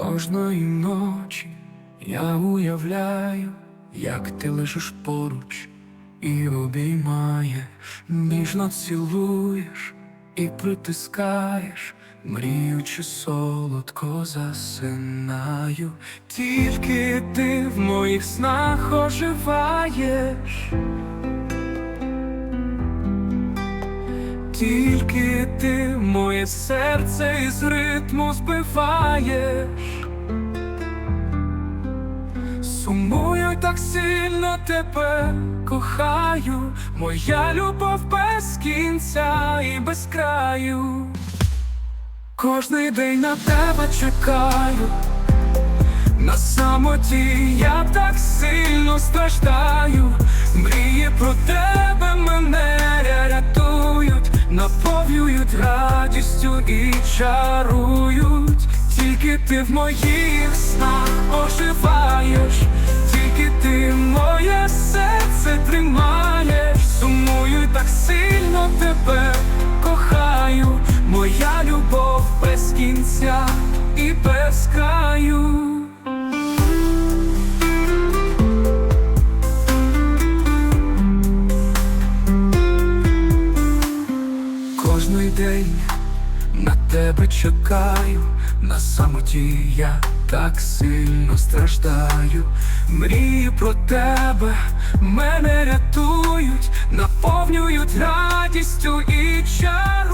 Кожної ночі я уявляю, як ти лежиш поруч і обіймаєш, ніжно цілуєш і притискаєш, мріючи солодко засинаю, тільки ти в моїх снах оживаєш. Тільки ти моє серце із ритму збиваєш. Сумую так сильно тебе кохаю, моя любов без кінця і без краю. Кожний день на тебе чекаю, на самоті я так сильно страждаю, мрії про тебе мене рятують, наповнюють радістю і чарують. Тільки ти в моїх снах кінця і без. Кожний день на тебе чекаю, на самоті я так сильно страждаю. Мрії про тебе мене рятують, наповнюють радістю і чарують.